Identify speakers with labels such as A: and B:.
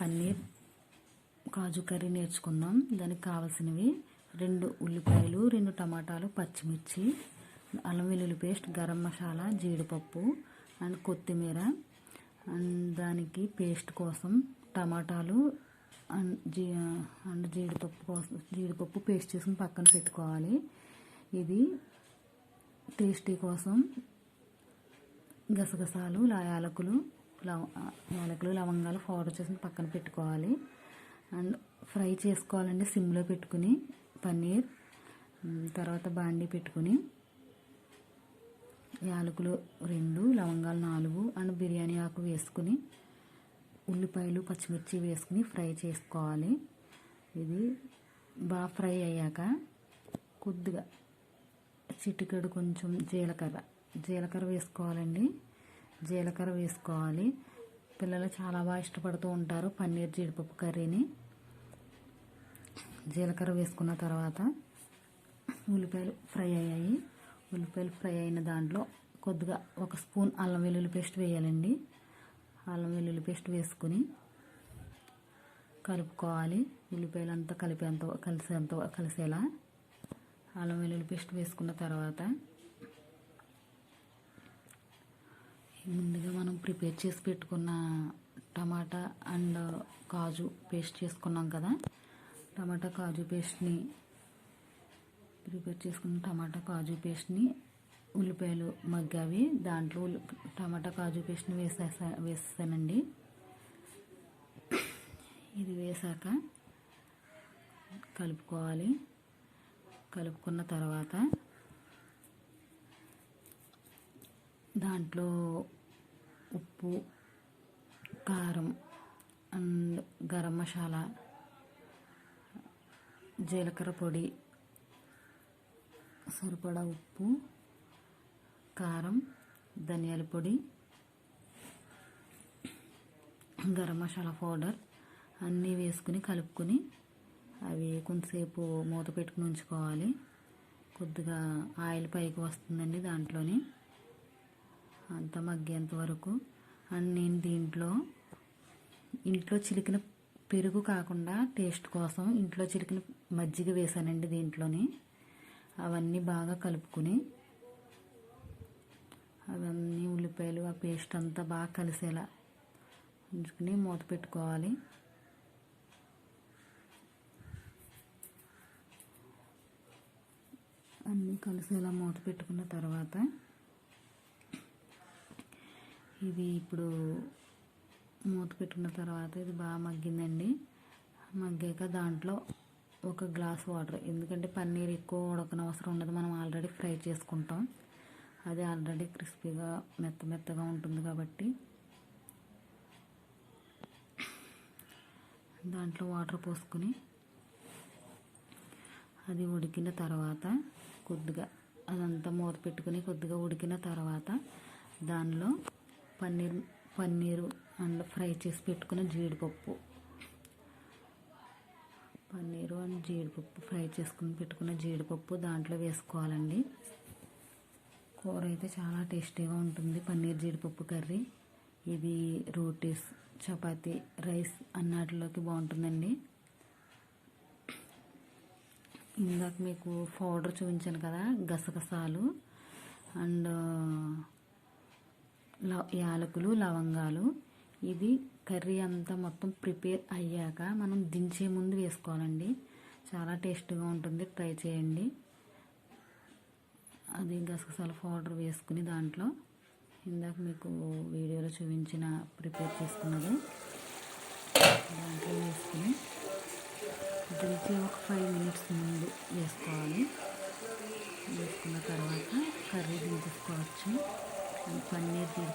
A: పన్నీర్ కాజు curry నేర్చుకుందాం. దానికి కావాల్సినవి రెండు ఉల్లిపాయలు రెండు టమాటాలు పచ్చిమిర్చి అల్లం వెల్లుల్లి పేస్ట్ గరం మసాలా జీడిపప్పు అండ్ కొత్తిమీర. అండ్ దానికి పేస్ట్ కోసం టమాటాలు అండ్ జీ అండ్ జీడిపప్పు కోసం జీడిపప్పు పేస్ట్ చేసుకుని పక్కన పెట్టుకోవాలి. ఇది టేస్టీ కోసం గసగసాలు లా- యాలకులు లవ యాలకులు లవంగాలు పౌడర్ చేసి పక్కన పెట్టుకోవాలి. అండ్ ఫ్రై చేసుకోవాలండి సిమ్లో పెట్టుకుని పన్నీర్ తర్వాత బాండీ పెట్టుకుని. యాలకులు రెండు లవంగాలు నాలుగు అండ్ బిర్యానీ ఆకు వేసుకుని ఉల్లిపాయలు పచ్చిమిర్చి వేసుకుని ఫ్రై చేసుకోవాలి. ఇది బాగా ఫ్రై అయ్యాక కొద్దిగా చిటికెడు కొంచెం జీలకర్ర జీలకర్ర వేసుకోవాలండి. జీలకర్ర వేసుకోవాలి. పిల్లలు చాలా బాగా ఇష్టపడుతూ ఉంటారు పన్నీర్ జీడిపప్పు కర్రీని. జీలకర్ర వేసుకున్న తర్వాత ఉల్లిపాయలు ఫ్రై అయ్యాయి. ఉల్లిపాయలు ఫ్రై అయిన దాంట్లో కొద్దిగా ఒక స్పూన్ అల్లం వెల్లుల్లి పేస్ట్ వేయాలండి. అల్లం వెల్లుల్లి పేస్ట్ వేసుకుని కలుపుకోవాలి. ఉల్లిపాయలు అంతా కలిపేంత కలిసేంత కలిసేలా. అల్లం వెల్లుల్లి పేస్ట్ వేసుకున్న తర్వాత ముందుగా మనం ప్రిపేర్ చేసి పెట్టుకున్న టమాటా అండ్ కాజు పేస్ట్ చేసుకున్నాం కదా. టమాటా కాజు పేస్ట్ని ప్రిపేర్ చేసుకున్న టమాటా కాజు పేస్ట్ని ఉల్లిపాయలు మగ్గావి. దాంట్లో టమాటా కాజు పేస్ట్ని వేసేసా వేసేసానండి. ఇది వేసాక కలుపుకోవాలి. కలుపుకున్న తర్వాత దాంట్లో ఉప్పు కారం అండ్ గరం మసాలా జీలకర్ర పొడి సరిపడా ఉప్పు కారం ధనియాల పొడి గరం మసాలా పౌడర్ అన్నీ వేసుకుని కలుపుకొని అవి కొంతసేపు మూత పెట్టుకుని ఉంచుకోవాలి. కొద్దిగా ఆయిల్ పైకి వస్తుందండి దాంట్లోని. అంత మగ్గేంత వరకు అండ్ నేను దీంట్లో ఇంట్లో చిలికిన పెరుగు కాకుండా టేస్ట్ కోసం ఇంట్లో చిలికిన మజ్జిగ వేసానండి దీంట్లోని. అవన్నీ బాగా కలుపుకుని అవన్నీ ఉల్లిపాయలు ఆ పేస్ట్ అంతా బాగా కలిసేలా ఉంచుకుని మూత పెట్టుకోవాలి. అన్నీ కలిసేలా మూత పెట్టుకున్న తర్వాత ఇది ఇప్పుడు మూత పెట్టుకున్న తర్వాత ఇది బాగా మగ్గిందండి. మగ్గాక దాంట్లో ఒక గ్లాస్ వాటర్ ఎందుకంటే పన్నీర్ ఎక్కువ ఉడకనవసరం ఉండదు. మనం ఆల్రెడీ ఫ్రై చేసుకుంటాం. అది ఆల్రెడీ క్రిస్పీగా మెత్త మెత్తగా ఉంటుంది కాబట్టి. దాంట్లో వాటర్ పోసుకుని అది ఉడికిన తర్వాత కొద్దిగా అదంతా మూత పెట్టుకుని కొద్దిగా ఉడికిన తర్వాత దానిలో పన్నీర్ పన్నీరు అండ్ ఫ్రై చేసి పెట్టుకున్న జీడిపప్పు. పన్నీరు అండ్ జీడిపప్పు ఫ్రై చేసుకుని పెట్టుకున్న జీడిపప్పు దాంట్లో వేసుకోవాలండి. కూర అయితే చాలా టేస్టీగా ఉంటుంది పన్నీర్ జీడిపప్పు కర్రీ. ఇది రోటీస్ చపాతి రైస్ అన్నాటిలోకి బాగుంటుందండి. ఇందాక మీకు పౌడర్ చూపించాను కదా గసగసాలు అండ్ యాలకులు లవంగాలు. ఇది కర్రీ అంతా మొత్తం ప్రిపేర్ అయ్యాక మనం దించే ముందు వేసుకోవాలండి. చాలా టేస్ట్గా ఉంటుంది. ట్రై చేయండి. అది గసగసాల పౌడర్ వేసుకుని దాంట్లో ఇందాక మీకు వీడియోలో చూపించిన ప్రిపేర్ చేసుకున్నది. దాంట్లో వేసుకుని దించి ఒక ఫైవ్ మినిట్స్ ముందు వేసుకోవాలి. వేసుకున్న తర్వాత కర్రీ దించేసుకోవచ్చు. పన్నీర్ జీడిపప్పు